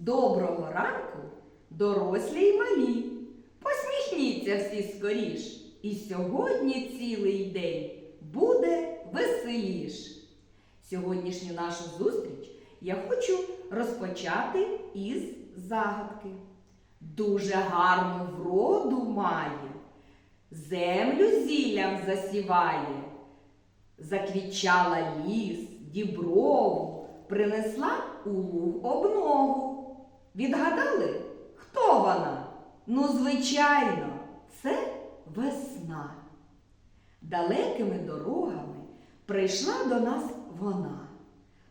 Доброго ранку, дорослі й малі. Посміхніться всі скоріш. І сьогодні цілий день буде веселіш. Сьогоднішню нашу зустріч я хочу розпочати із загадки. Дуже гарну вроду має, землю зіллям засіває, заквічала ліс, діброву, принесла у луг обнову. Відгадали, хто вона? Ну, звичайно, це весна. Далекими дорогами прийшла до нас вона.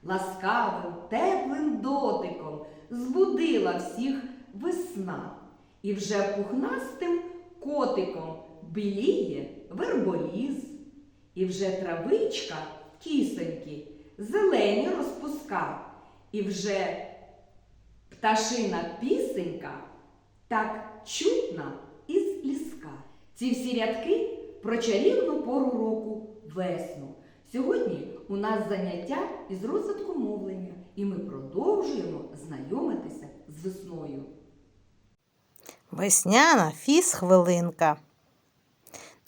Ласкавим, теплим дотиком збудила всіх весна. І вже пухнастим котиком біліє верболіз. І вже травичка кисоньки зелені розпуска. І вже пташина пісенька так чутна із ліска. Ці всі рядки про чарівну пору року весну. Сьогодні у нас заняття із розвитку мовлення, і ми продовжуємо знайомитися з весною. Весняна фіс хвилинка.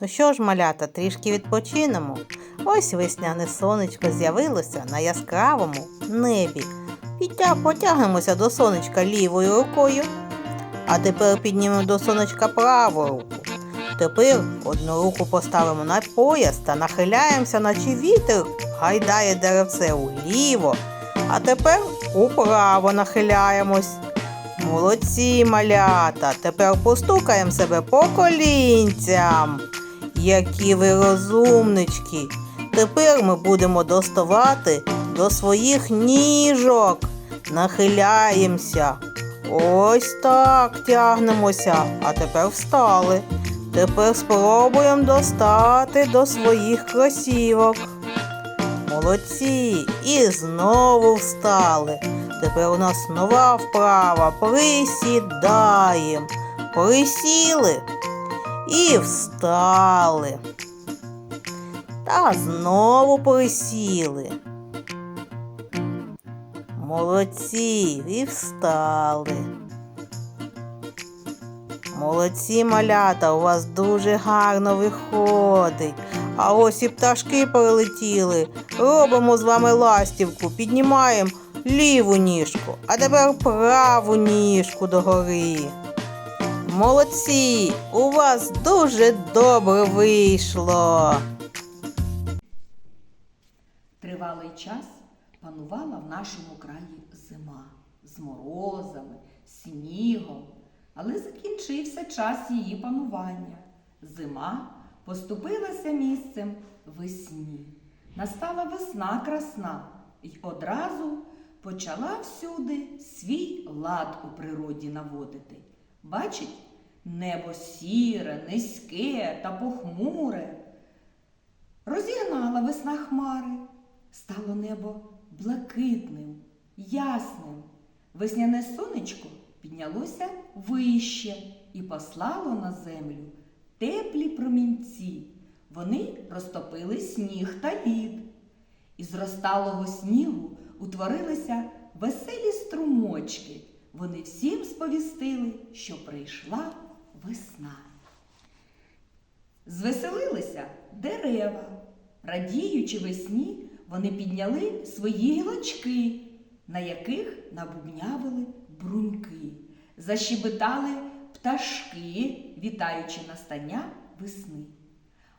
Ну що ж, малята, трішки відпочинемо. Ось весняне сонечко з'явилося на яскравому небі. Підтя потягнемося до сонечка лівою рукою. А тепер піднімемо до сонечка праву руку. Тепер одну руку поставимо на пояс та нахиляємося, наче вітер гайдає деревце уліво. А тепер управо нахиляємось. Молодці, малята. Тепер постукаємо себе по колінцям. Які ви розумнички. Тепер ми будемо доставати до своїх ніжок. Нахиляємося. Ось так тягнемося. А тепер встали. Тепер спробуємо достати до своїх кросівок. Молодці. І знову встали. Тепер у нас нова вправа. Присідаємо. Присіли і встали. Та знову присіли. Молодці і встали. Молодці малята, у вас дуже гарно виходить. А ось і пташки прилетіли. Робимо з вами ластівку, піднімаємо ліву ніжку, а тепер праву ніжку догори. Молодці! У вас дуже добре вийшло. Тривалий час панувала в нашому краї зима з морозами, снігом, але закінчився час її панування. Зима поступилася місцем весні. Настала весна красна і одразу почала всюди свій лад у природі наводити. Бачить, небо сіре, низьке та похмуре. Розігнала весна хмари, стало небо блакитним, ясним. Весняне сонечко піднялося вище і послало на землю теплі промінці. Вони розтопили сніг та лід. Із розталого снігу утворилися веселі струмочки. Вони всім сповістили, що прийшла весна. Звеселилися дерева. Радіючи весні, вони підняли свої гілочки, на яких набубнявили бруньки, защебетали пташки, вітаючи настання весни.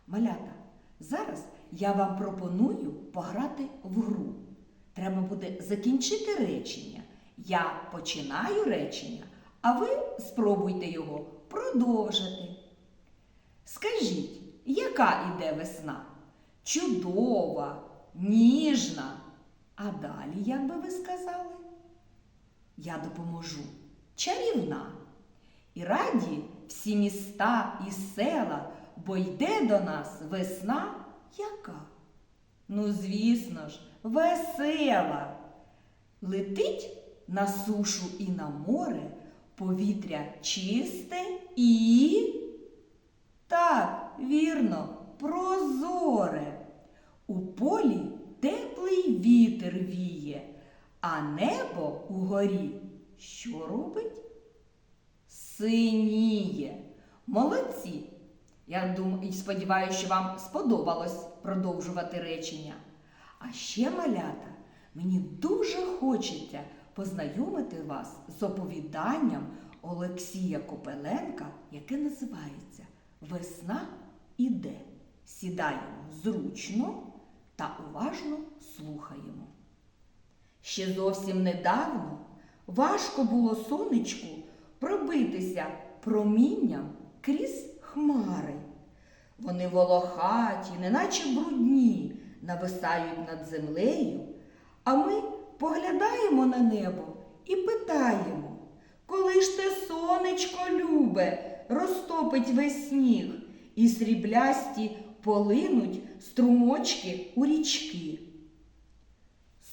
Малята, зараз я вам пропоную пограти в гру. Треба буде закінчити речення. Я починаю речення, а ви спробуйте його продовжити. Скажіть, яка іде весна? Чудова, ніжна. А далі, як би ви сказали? Я допоможу. Чарівна. І раді всі міста і села, бо йде до нас весна яка? Ну, звісно ж, весела. Летить на сушу і на море повітря чисте і. Так, вірно, прозоре. У полі теплий вітер віє, а небо угорі що робить? Синіє. Молодці! Я думаю і сподіваюся, що вам сподобалось продовжувати речення. А ще, малята, мені дуже хочеться познайомити вас з оповіданням Олексія Копеленка, яке називається Весна іде. Сідаємо зручно уважно слухаємо. Ще зовсім недавно важко було сонечку пробитися промінням крізь хмари. Вони волохаті, неначе брудні, нависають над землею, а ми поглядаємо на небо і питаємо, коли ж те сонечко любе, розтопить весь сніг, і сріблясті полинуть струмочки у річки.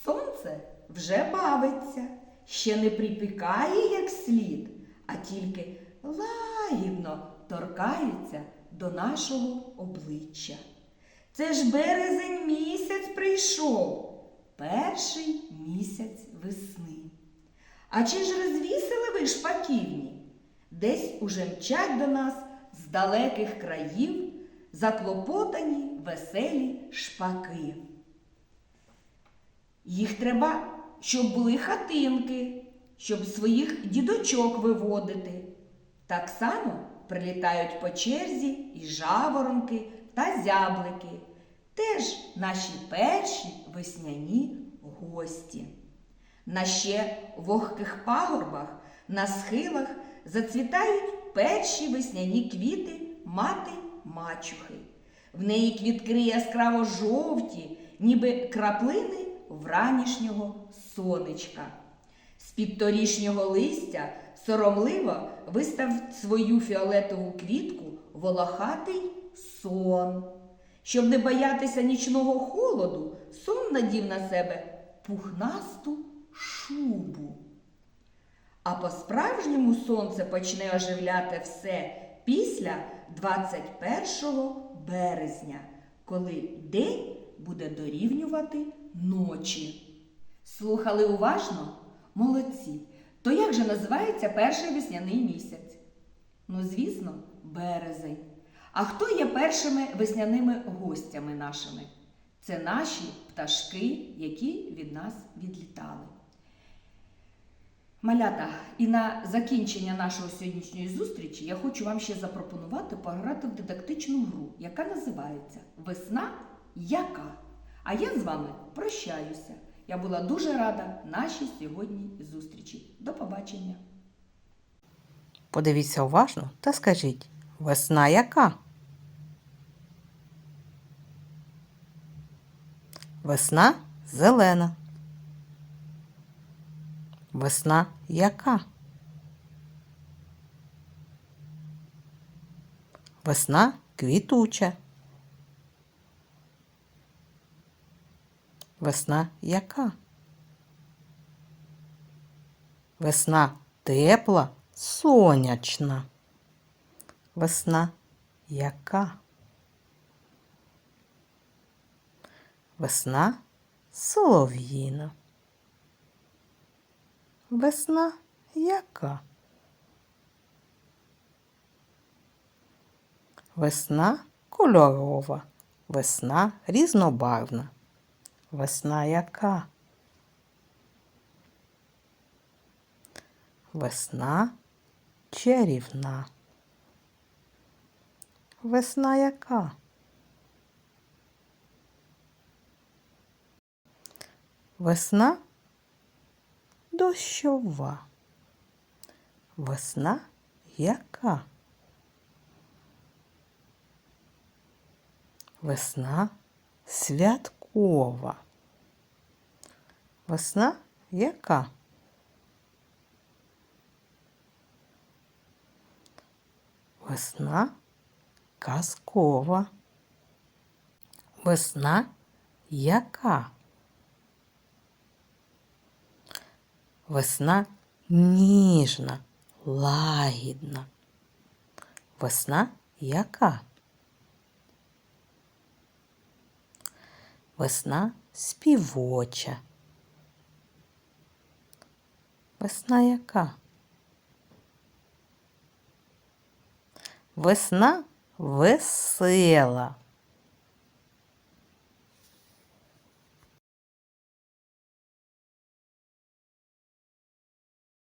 Сонце вже бавиться, ще не припікає як слід, а тільки лагідно торкається до нашого обличчя. Це ж березень місяць прийшов, перший місяць весни. А чи ж розвісили ви шпаківні? Десь уже мчать до нас з далеких країв заклопотані веселі шпаки. Їх треба, щоб були хатинки, щоб своїх дідочок виводити. Так само прилітають по черзі і жаворонки та зяблики, теж наші перші весняні гості. На ще вогких пагорбах, на схилах зацвітають перші весняні квіти мати мачухи. В неї квітки яскраво жовті, ніби краплини вранішнього сонечка. З-під торішнього листя соромливо вистав свою фіолетову квітку волохатий сон. Щоб не боятися нічного холоду, сон надів на себе пухнасту шубу. А по-справжньому сонце почне оживляти все після 21 березня, коли день буде дорівнювати ночі. Слухали уважно? Молодці. То як же називається перший весняний місяць? Ну, звісно, березень. А хто є першими весняними гостями нашими? Це наші пташки, які від нас відлітали. Малята, і на закінчення нашої сьогоднішньої зустрічі я хочу вам ще запропонувати пограти в дидактичну гру, яка називається Весна яка? А я з вами прощаюся. Я була дуже рада нашій сьогодні зустрічі. До побачення! Подивіться уважно та скажіть, весна яка? Весна зелена. Весна яка? Весна квітуча. Весна яка? Весна тепла, сонячна. Весна яка? Весна солов'їна. Весна яка? Весна кольорова, весна різнобарвна. Весна яка? Весна чарівна. Весна яка? Весна дощова. Весна яка? Весна святкова. Весна яка? Весна казкова. Весна яка? Весна ніжна, лагідна. Весна яка? Весна співоча. Весна яка? Весна весела.